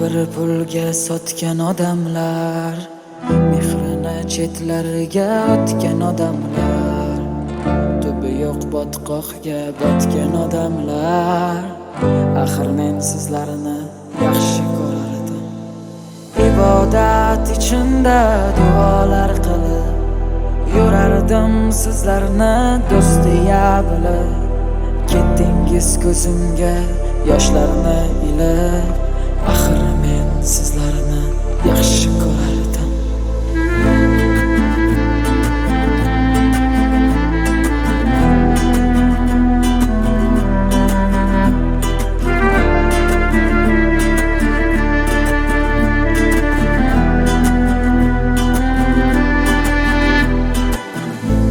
bir pulga sotgan odamlar Mehrini chetlarga otgan odamlar. Tubi yo'q botqoqga botgan odamlar Axir men sizlarni yaxshi ko'rardim. Ibodat ichinda duolar qilib Yurardim sizlarni do'stiya bilib. Ketdingiz ko'zimga yoshlarni ilib Axir sizlarni yaxshi ko'rardim.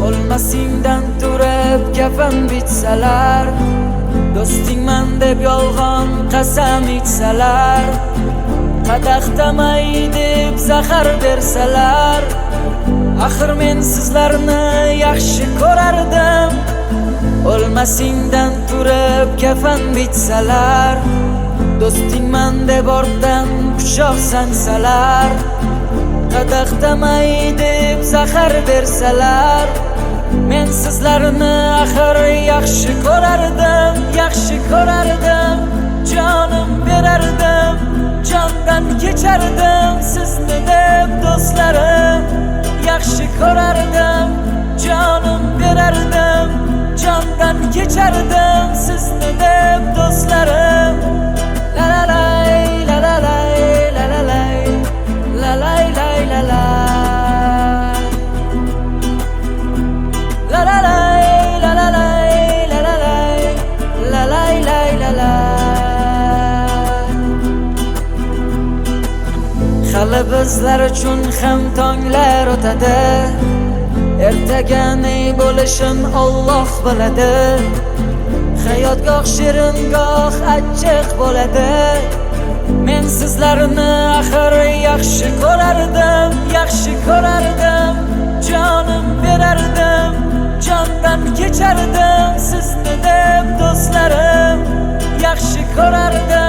O'lmasingdan turib kafan bitsalar Do'stingman deb yolg'on qasam ichsalar Qadaqdamay deb zahar bersalar Axir men sizlarni yaxshi ko'rardim. O'lmasingdan turib kafan bitsalar Do'stingman deb ortdan quchoq sansalar. Qadaqdamay deb zahar bersalar Men sizlarni axir yaxshi ko'rardim, yaxshi ko'rardim. Jonim berardim, jondan kechardim Sizni deb do'stlarim yaxshi ko'rardim Jonim berardim, jondan Hali bizlar uchun ham tonglar o'tadi. Ertaga ne bo'lishini Alloh biladi. Hayot goh shirin, goh achchiq bo'ladi. Men sizlarni axir yaxshi ko'rardim, yaxshi ko'rardim. Jonim berardim, jondan kechardim sizni deb do'stlarim. Yaxshi ko'rardim,